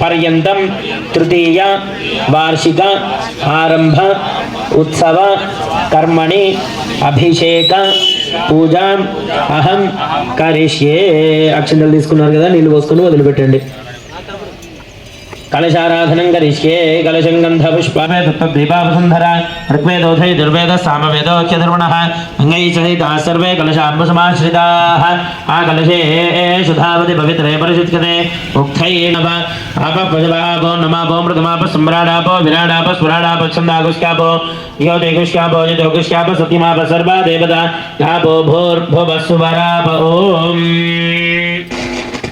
पर्यन्तं तृतीय वार्षिक आरम्भ उत्सव कर्मणि అభిషేక పూజ అహం కరిష్యే అక్షంతలు తీసుకున్నారు కదా నీళ్ళు పోసుకొని వదిలిపెట్టండి कलशाराधनं करिष्ये कलशं गन्धपुष्पमे तत्तद्दीपावसुन्धरा ऋग्वेदोधै दुर्वेदः सामवेदोच्यधर्मणः अङ्गैश्चैता सर्वे कलशाम्बुसमाश्रिताः। कलशे शुधावति पवित्रे परिशुत्कते उक्थै नव अपपजवापो नमापो मृतमाप सम्राडापो विराडाप स्वराडाप छन्दागुष्कापो यो देगुष्कापो यदोगुष्काप सत्यमाप सर्वा देवता गापो भूर्भुवसुवराप ओम्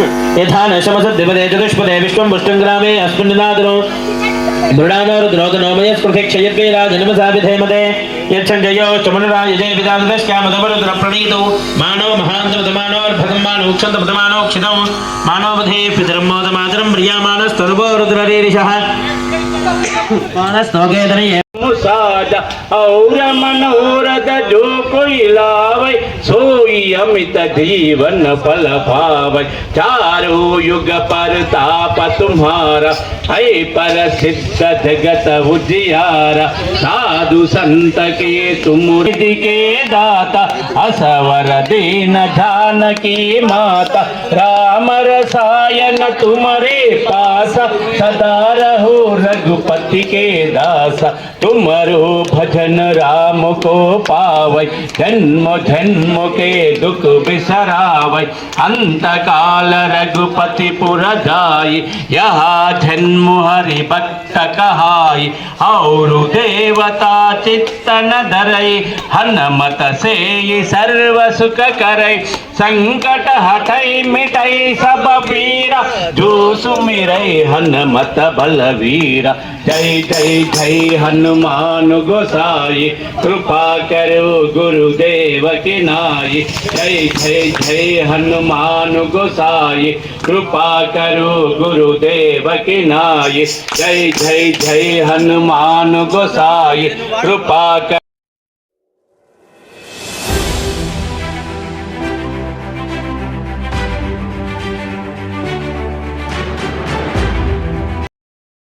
यथा न शमसद्विपदे चतुष्पदे विश्वं पुष्टं ग्रामे अस्मिन् निनादनो मृडानो रुद्रोदनो मयस्पृथे क्षयद्वैराजनमसाभिधेमते यच्छञ्जयो चमनराय जय विदादश्यामदवरुद्र प्रणीतो मानो महान्तमतमानोर्भगं मानोक्षन्तमतमानोक्षितं मानोवधे पितरं प्रियामानस्तर्वो मानस्तोकेतनये साजा और मनोरथ जो कोई लावै सोई अमित जीवन फल पावै चारो युग पर ताप तुम्हारा है पर सिद्ध जगत उजियारा। साधु संत के तुम के दाता, असवर दीन जानकी माता। राम रसायन तुम्हारे पास, सदा रहो रघुपति के दास। तुमरो भजन राम को पावै, जन्म जन्म के ದುಖು ಬಿಸರಾವೈ ಅಂತಕಾಲ ರಘುಪತಿ ಪುರದಾಯಿ ಯಹ ಜನ್ಮು ಹರಿ ಭಕ್ತಿ हरि भक्त कहाई और देवता चित्तन धरई हनुमत से ये सर्व सुख करई संकट हटई मिटई सब पीरा जो सुमिरई हनुमत बलवीरा जय जय जय हनुमान गोसाई कृपा करो गुरुदेव की नाई जय जय जय हनुमान गोसाई कृपा करो जय जय हनुमान गोसाई कृपा कर